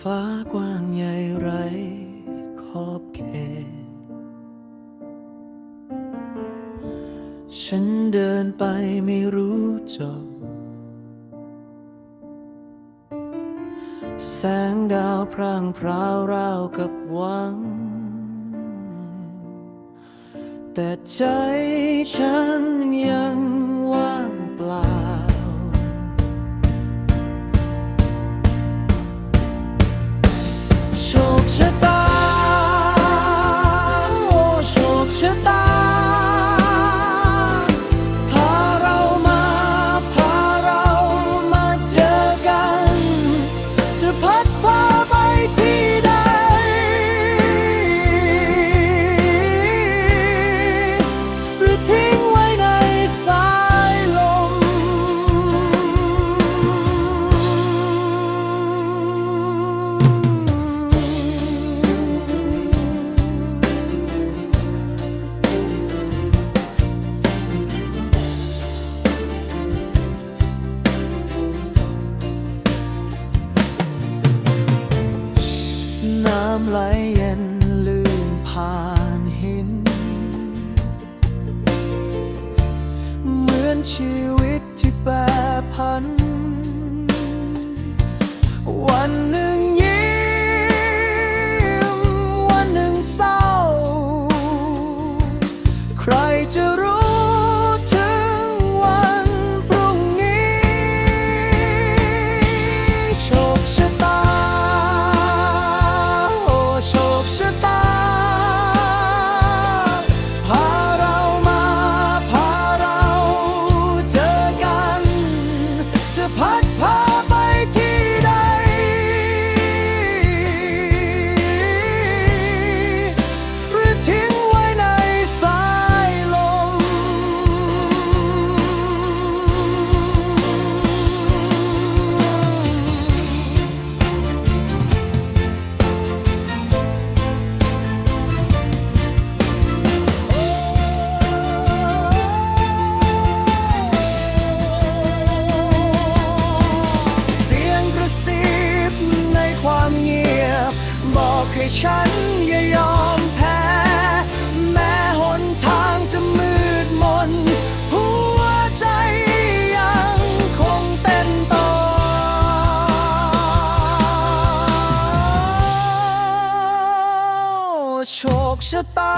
ฟ้ากว้างใหญ่ไรขอบเขต ฉันเดินไปไม่รู้จบ แสงดาวพร่างพราวราวกับหวัง แต่ใจฉันยัง เย็นลื่นผ่าน ให้ฉันอย่ายอมแพ้ แม้หนทางจะมืดมน หัวใจยังคงเต้นต่อ โชคชะตา